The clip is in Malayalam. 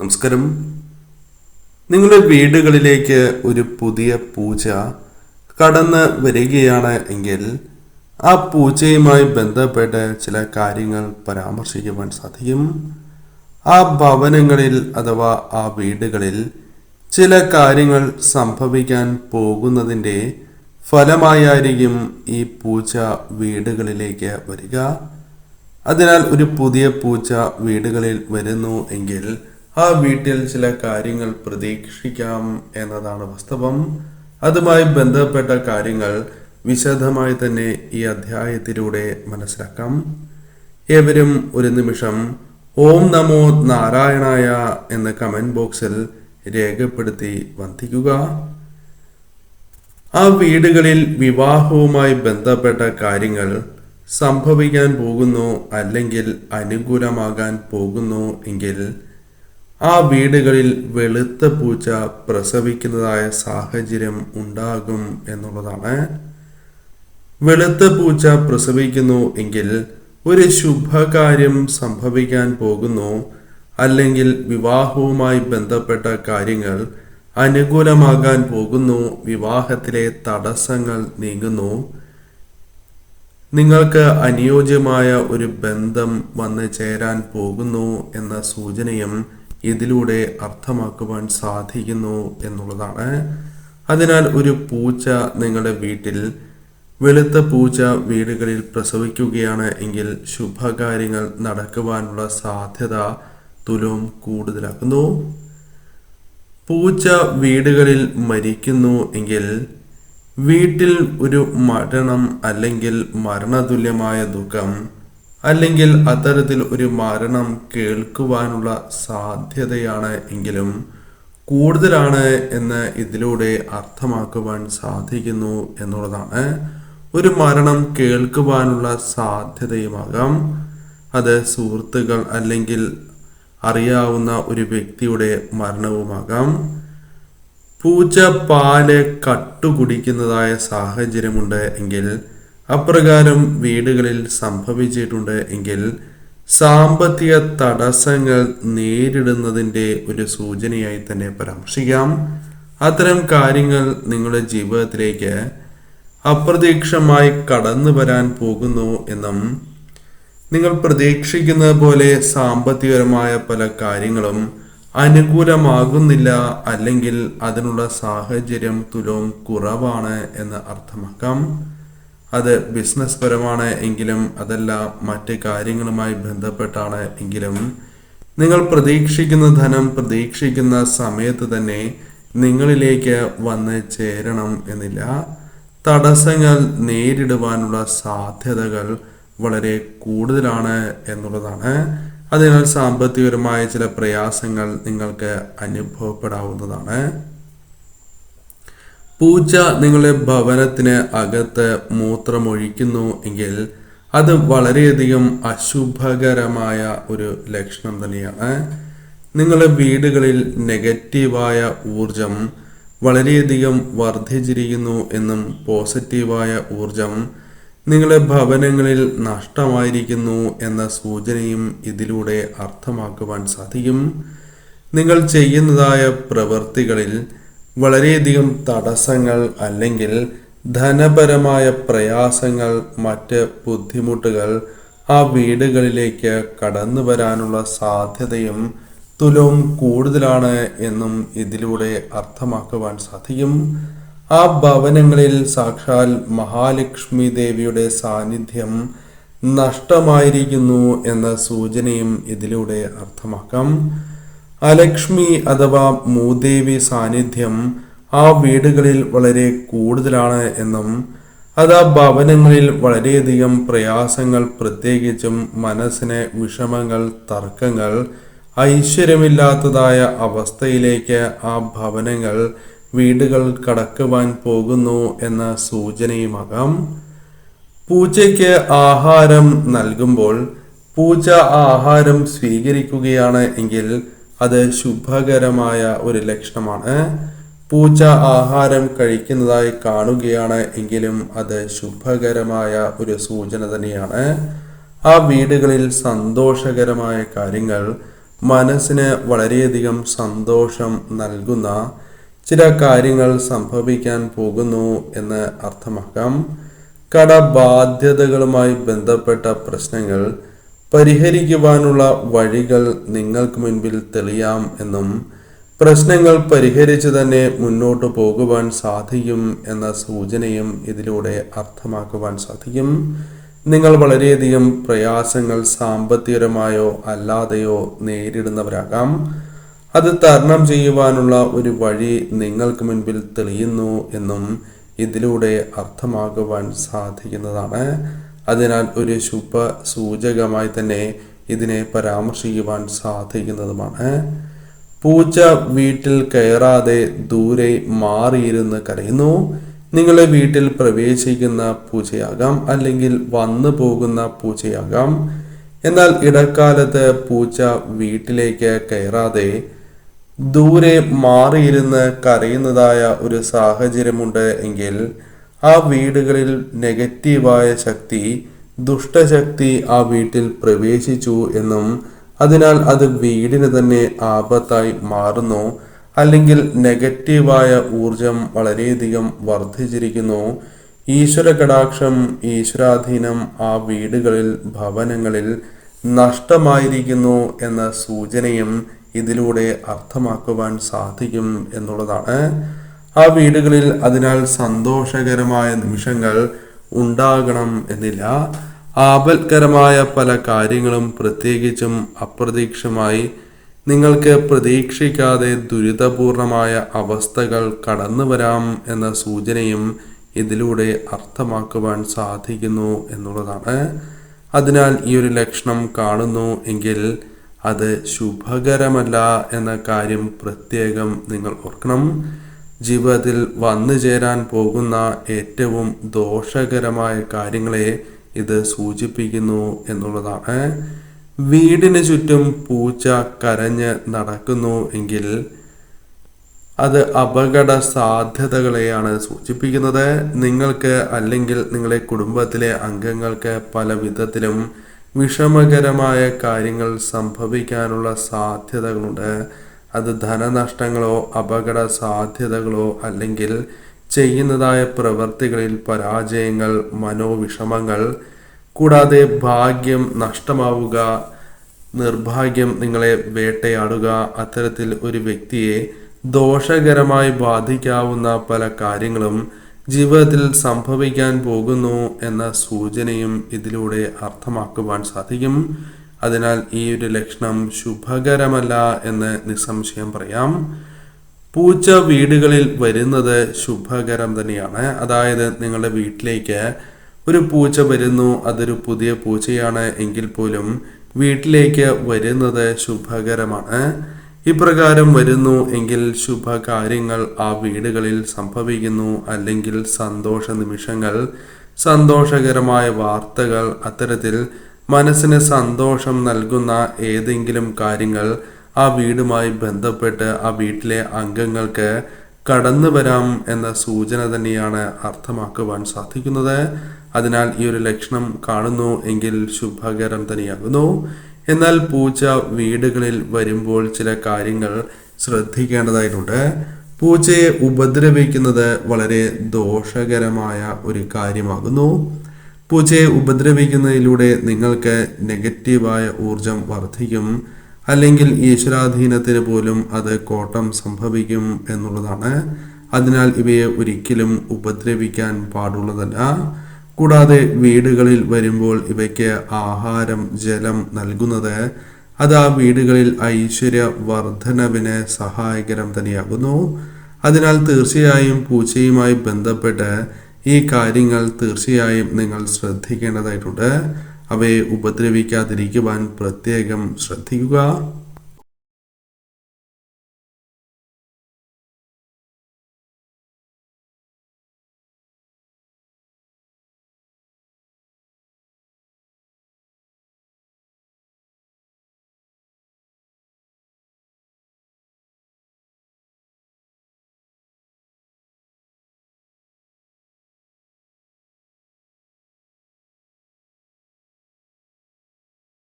നമസ്കാരം. നിങ്ങളുടെ വീടുകളിലേക്ക് ഒരു പുതിയ പൂജ കടന്ന് വരികയാണ് എങ്കിൽ ആ പൂജയുമായി ബന്ധപ്പെട്ട് ചില കാര്യങ്ങൾ പരാമർശിക്കുവാൻ സാധിക്കും. ആ ഭവനങ്ങളിൽ അഥവാ ആ വീടുകളിൽ ചില കാര്യങ്ങൾ സംഭവിക്കാൻ പോകുന്നതിന്റെ ഫലമായായിരിക്കും ഈ പൂജ വീടുകളിലേക്ക് വരിക. അതിനാൽ ഒരു പുതിയ പൂച്ച വീടുകളിൽ വരുന്നു എങ്കിൽ ആ വീട്ടിൽ ചില കാര്യങ്ങൾ പ്രതീക്ഷിക്കാം എന്നതാണ് വാസ്തവം. അതുമായി ബന്ധപ്പെട്ട കാര്യങ്ങൾ വിശദമായി തന്നെ ഈ അധ്യായത്തിലൂടെ മനസ്സിലാക്കാം. ഏവരും ഒരു നിമിഷം ഓം നമോ നാരായണായ എന്ന കമന്റ് ബോക്സിൽ രേഖപ്പെടുത്തി വന്ദിക്കുക. ആ വീടുകളിൽ വിവാഹവുമായി ബന്ധപ്പെട്ട കാര്യങ്ങൾ സംഭവിക്കാൻ പോകുന്നു അല്ലെങ്കിൽ അനുകൂലമാകാൻ പോകുന്നു എങ്കിൽ ആ വീടുകളിൽ വെളുത്ത പൂച്ച പ്രസവിക്കുന്നതായ സാഹചര്യം ഉണ്ടാകും എന്നുള്ളതാണ്. വെളുത്ത പൂച്ച പ്രസവിക്കുന്നു എങ്കിൽ ഒരു ശുഭകാര്യം സംഭവിക്കാൻ പോകുന്നു. അല്ലെങ്കിൽ വിവാഹവുമായി ബന്ധപ്പെട്ട കാര്യങ്ങൾ അനുകൂലമാകാൻ പോകുന്നു. വിവാഹത്തിലെ തടസ്സങ്ങൾ നീങ്ങുന്നു. നിങ്ങൾക്ക് അനുയോജ്യമായ ഒരു ബന്ധം വന്നു ചേരാൻ പോകുന്നു എന്ന സൂചനയും ഇതിലൂടെ അർത്ഥമാക്കുവാൻ സാധിക്കുന്നു എന്നുള്ളതാണ്. അതിനാൽ ഒരു പൂച്ച നിങ്ങളുടെ വീട്ടിൽ വെളുത്ത പൂച്ച വീടുകളിൽ പ്രസവിക്കുകയാണ് എങ്കിൽ ശുഭകാര്യങ്ങൾ നടക്കുവാനുള്ള സാധ്യത തുലവും കൂടുതലാക്കുന്നു. പൂച്ച വീടുകളിൽ മരിക്കുന്നു എങ്കിൽ വീട്ടിൽ ഒരു മരണം അല്ലെങ്കിൽ മരണതുല്യമായ ദുഃഖം അല്ലെങ്കിൽ അത്തരത്തിൽ ഒരു മരണം കേൾക്കുവാനുള്ള സാധ്യതയാണ് എങ്കിലും കൂടുതലാണ് എന്ന് ഇതിലൂടെ അർത്ഥമാക്കുവാൻ സാധിക്കുന്നു എന്നുള്ളതാണ്. ഒരു മരണം കേൾക്കുവാനുള്ള സാധ്യതയുമാകാം. അത് സുഹൃത്തുക്കൾ അല്ലെങ്കിൽ അറിയാവുന്ന ഒരു വ്യക്തിയുടെ മരണവുമാകാം. പൂച്ച പാൽ കട്ടുകുടിക്കുന്നതായ സാഹചര്യമുണ്ട് എങ്കിൽ അപ്രകാരം വീടുകളിൽ സംഭവിച്ചിട്ടുണ്ട് എങ്കിൽ സാമ്പത്തിക തടസ്സങ്ങൾ നേരിടുന്നതിന്റെ ഒരു സൂചനയായി തന്നെ പരാമർശിക്കാം. അത്തരം കാര്യങ്ങൾ നിങ്ങളുടെ ജീവിതത്തിലേക്ക് അപ്രതീക്ഷമായി കടന്നു വരാൻ പോകുന്നു എന്നും നിങ്ങൾ പ്രതീക്ഷിക്കുന്നത് പോലെ സാമ്പത്തികപരമായ പല കാര്യങ്ങളും അനുകൂലമാകുന്നില്ല അല്ലെങ്കിൽ അതിനുള്ള സാഹചര്യം തുലവും കുറവാണ് എന്ന് അർത്ഥമാക്കാം. അത് ബിസിനസ് പരമാണ് എങ്കിലും അതല്ല മറ്റ് കാര്യങ്ങളുമായി ബന്ധപ്പെട്ടാണ് എങ്കിലും. നിങ്ങൾ പ്രതീക്ഷിക്കുന്ന ധനം പ്രതീക്ഷിക്കുന്ന സമയത്ത് തന്നെ നിങ്ങളിലേക്ക് വന്ന് ചേരണം എന്നില്ല. തടസ്സങ്ങൾ നേരിടുവാനുള്ള സാധ്യതകൾ വളരെ കൂടുതലാണ് എന്നുള്ളതാണ്. അതിനാൽ സാമ്പത്തികപരമായ ചില പ്രയാസങ്ങൾ നിങ്ങൾക്ക് അനുഭവപ്പെടാവുന്നതാണ്. പൂച്ച നിങ്ങളുടെ ഭവനത്തിന് അകത്ത് മൂത്രമൊഴിക്കുന്നു എങ്കിൽ അത് വളരെയധികം അശുഭകരമായ ഒരു ലക്ഷണം തന്നെയാണ്. നിങ്ങളുടെ വീടുകളിൽ നെഗറ്റീവായ ഊർജം വളരെയധികം വർദ്ധിച്ചിരിക്കുന്നു എന്നും പോസിറ്റീവായ ഊർജം നിങ്ങളുടെ ഭവനങ്ങളിൽ നഷ്ടമായിരിക്കുന്നു എന്ന സൂചനയും ഇതിലൂടെ അർത്ഥമാക്കുവാൻ സാധിക്കും. നിങ്ങൾ ചെയ്യുന്നതായ പ്രവൃത്തികളിൽ വളരെയധികം തടസ്സങ്ങൾ അല്ലെങ്കിൽ ധനപരമായ പ്രയാസങ്ങൾ മറ്റ് ബുദ്ധിമുട്ടുകൾ ആ വീടുകളിലേക്ക് കടന്നു വരാനുള്ള സാധ്യതയും തുലവും കൂടുതലാണ് എന്നും ഇതിലൂടെ അർത്ഥമാക്കുവാൻ സാധിക്കും. ആ ഭവനങ്ങളിൽ സാക്ഷാൽ മഹാലക്ഷ്മി ദേവിയുടെ സാന്നിധ്യം നഷ്ടമായിരിക്കുന്നു എന്ന സൂചനയും ഇതിലൂടെ അർത്ഥമാക്കാം. അലക്ഷ്മി അഥവാ മൂദേവി സാന്നിധ്യം ആ വീടുകളിൽ വളരെ കൂടുതലാണ് എന്നും അത് ആ ഭവനങ്ങളിൽ വളരെയധികം പ്രയാസങ്ങൾ പ്രത്യേകിച്ചും മനസ്സിന് വിഷമങ്ങൾ തർക്കങ്ങൾ ഐശ്വര്യമില്ലാത്തതായ അവസ്ഥയിലേക്ക് ആ ഭവനങ്ങൾ വീടുകൾ കടക്കുവാൻ പോകുന്നു എന്ന സൂചനയുമാകാം. പൂച്ചയ്ക്ക് ആഹാരം നൽകുമ്പോൾ പൂച്ച ആഹാരം സ്വീകരിക്കുകയാണ് എങ്കിൽ അത് ശുഭകരമായ ഒരു ലക്ഷണമാണ്. പൂച്ച ആഹാരം കഴിക്കുന്നതായി കാണുകയാണ് എങ്കിലും അത് ശുഭകരമായ ഒരു സൂചന തന്നെയാണ്. ആ വീടുകളിൽ സന്തോഷകരമായ കാര്യങ്ങൾ മനസ്സിന് വളരെയധികം സന്തോഷം നൽകുന്ന ചില കാര്യങ്ങൾ സംഭവിക്കാൻ പോകുന്നു എന്ന് അർത്ഥമാക്കാം. കടബാധ്യതകളുമായി ബന്ധപ്പെട്ട പ്രശ്നങ്ങൾ പരിഹരിക്കുവാനുള്ള വഴികൾ നിങ്ങൾക്ക് മുൻപിൽ തെളിയാം എന്നും പ്രശ്നങ്ങൾ പരിഹരിച്ച് തന്നെ മുന്നോട്ട് പോകുവാൻ സാധിക്കും എന്ന സൂചനയും ഇതിലൂടെ അർത്ഥമാക്കുവാൻ സാധിക്കും. നിങ്ങൾ വളരെയധികം പ്രയാസങ്ങൾ സാമ്പത്തികരമായോ അല്ലാതെയോ നേരിടുന്നവരാകാം. അത് തരണം ചെയ്യുവാനുള്ള ഒരു വഴി നിങ്ങൾക്ക് മുൻപിൽ തെളിയുന്നു എന്നും ഇതിലൂടെ അർത്ഥമാക്കുവാൻ സാധിക്കുന്നതാണ്. അതിനാൽ ഒരു ശുഭ സൂചകമായി തന്നെ ഇതിനെ പരാമർശിക്കുവാൻ സാധിക്കുന്നതുമാണ്. പൂച്ച വീട്ടിൽ കയറാതെ ദൂരെ മാറിയിരുന്ന് കരയുന്നു. നിങ്ങളെ വീട്ടിൽ പ്രവേശിക്കുന്ന പൂച്ചയാകാം അല്ലെങ്കിൽ വന്നു പോകുന്ന പൂച്ചയാകാം. എന്നാൽ ഇടക്കാലത്ത് പൂച്ച വീട്ടിലേക്ക് കയറാതെ ദൂരെ മാറിയിരുന്ന് കരയുന്നതായ ഒരു സാഹചര്യമുണ്ട് എങ്കിൽ ആ വീടുകളിൽ നെഗറ്റീവായ ശക്തി ദുഷ്ടശക്തി ആ വീട്ടിൽ പ്രവേശിച്ചു എന്നും അതിനാൽ അത് വീടിന് തന്നെ ആപത്തായി മാറുന്നു അല്ലെങ്കിൽ നെഗറ്റീവായ ഊർജം വളരെയധികം വർദ്ധിച്ചിരിക്കുന്നു. ഈശ്വര കടാക്ഷം ഈശ്വരാധീനം ആ വീടുകളിൽ ഭവനങ്ങളിൽ നഷ്ടമായിരിക്കുന്നു എന്ന സൂചനയും ഇതിലൂടെ അർത്ഥമാക്കുവാൻ സാധിക്കും എന്നുള്ളതാണ്. ആ വീടുകളിൽ അതിനാൽ സന്തോഷകരമായ നിമിഷങ്ങൾ ഉണ്ടാകണം എന്നില്ല. ആപത്കരമായ പല കാര്യങ്ങളും പ്രത്യേകിച്ചും അപ്രതീക്ഷമായി നിങ്ങൾക്ക് പ്രതീക്ഷിക്കാതെ ദുരിതപൂർണമായ അവസ്ഥകൾ കടന്നു വരാം എന്ന സൂചനയും ഇതിലൂടെ അർത്ഥമാക്കുവാൻ സാധിക്കുന്നു എന്നുള്ളതാണ്. അതിനാൽ ഈ ഒരു ലക്ഷണം കാണുന്നു എങ്കിൽ അത് ശുഭകരമല്ല എന്ന കാര്യം പ്രത്യേകം നിങ്ങൾ ഓർക്കണം. ജീവിതത്തിൽ വന്നു ചേരാൻ പോകുന്ന ഏറ്റവും ദോഷകരമായ കാര്യങ്ങളെ ഇത് സൂചിപ്പിക്കുന്നു എന്നുള്ളതാണ്. വീടിന് ചുറ്റും പൂച്ച കരഞ്ഞ് നടക്കുന്നു എങ്കിൽ അത് അപകട സാധ്യതകളെയാണ് സൂചിപ്പിക്കുന്നത്. നിങ്ങൾക്ക് അല്ലെങ്കിൽ നിങ്ങളുടെ കുടുംബത്തിലെ അംഗങ്ങൾക്ക് പല വിധത്തിലും വിഷമകരമായ കാര്യങ്ങൾ സംഭവിക്കാനുള്ള സാധ്യതകളുണ്ട്. അത് ധനനഷ്ടങ്ങളോ അപകട സാധ്യതകളോ അല്ലെങ്കിൽ ചെയ്യുന്നതായ പ്രവൃത്തികളിൽ പരാജയങ്ങൾ മനോവിഷമങ്ങൾ കൂടാതെ ഭാഗ്യം നഷ്ടമാവുക നിർഭാഗ്യം നിങ്ങളെ വേട്ടയാടുക അത്തരത്തിൽ ഒരു വ്യക്തിയെ ദോഷകരമായി ബാധിക്കാവുന്ന പല കാര്യങ്ങളും ജീവിതത്തിൽ സംഭവിക്കാൻ പോകുന്നു എന്ന സൂചനയും ഇതിലൂടെ അർത്ഥമാക്കുവാൻ സാധിക്കും. അതിനാൽ ഈ ഒരു ലക്ഷണം ശുഭകരമല്ല എന്ന് നിസ്സംശയം പറയാം. പൂച്ച വീടുകളിൽ വരുന്നത് ശുഭകരം തന്നെയാണ്. അതായത് നിങ്ങളുടെ വീട്ടിലേക്ക് ഒരു പൂച്ച വരുന്നു അതൊരു പുതിയ പൂച്ചയാണ് എങ്കിൽ പോലും വീട്ടിലേക്ക് വരുന്നത് ശുഭകരമാണ്. ഇപ്രകാരം വരുന്നു എങ്കിൽ ശുഭകാര്യങ്ങൾ ആ വീടുകളിൽ സംഭവിക്കുന്നു. അല്ലെങ്കിൽ സന്തോഷ നിമിഷങ്ങൾ സന്തോഷകരമായ വാർത്തകൾ അത്തരത്തിൽ മനസ്സിന് സന്തോഷം നൽകുന്ന ഏതെങ്കിലും കാര്യങ്ങൾ ആ വീടുമായി ബന്ധപ്പെട്ട് ആ വീട്ടിലെ അംഗങ്ങൾക്ക് കടന്നു വരാം എന്ന സൂചന തന്നെയാണ് അർത്ഥമാക്കുവാൻ സാധിക്കുന്നത്. അതിനാൽ ഈ ഒരു ലക്ഷണം കാണുന്നു എങ്കിൽ ശുഭകരം തന്നെയാകുന്നു. എന്നാൽ പൂച്ച വീടുകളിൽ വരുമ്പോൾ ചില കാര്യങ്ങൾ ശ്രദ്ധിക്കേണ്ടതായിട്ടുണ്ട്. പൂച്ചയെ ഉപദ്രവിക്കുന്നത് വളരെ ദോഷകരമായ ഒരു കാര്യമാകുന്നു. പൂച്ചയെ ഉപദ്രവിക്കുന്നതിലൂടെ നിങ്ങൾക്ക് നെഗറ്റീവായ ഊർജം വർദ്ധിക്കും. അല്ലെങ്കിൽ ഈശ്വരാധീനത്തിന് പോലും അത് കോട്ടം സംഭവിക്കും എന്നുള്ളതാണ്. അതിനാൽ ഇവയെ ഒരിക്കലും ഉപദ്രവിക്കാൻ പാടുള്ളതല്ല. കൂടാതെ വീടുകളിൽ വരുമ്പോൾ ഇവയ്ക്ക് ആഹാരം ജലം നൽകുന്നത് അത് ആ വീടുകളിൽ ഐശ്വര്യ വർധനവിന് സഹായകരം തന്നെയാകുന്നു. അതിനാൽ തീർച്ചയായും പൂച്ചയുമായി ബന്ധപ്പെട്ട് ഈ കാര്യങ്ങൾ തീർച്ചയായും നിങ്ങൾ ശ്രദ്ധിക്കേണ്ടതായിട്ടുണ്ട്. അവയെ ഉപദ്രവിക്കാതിരിക്കുവാൻ പ്രത്യേകം ശ്രദ്ധിക്കുക.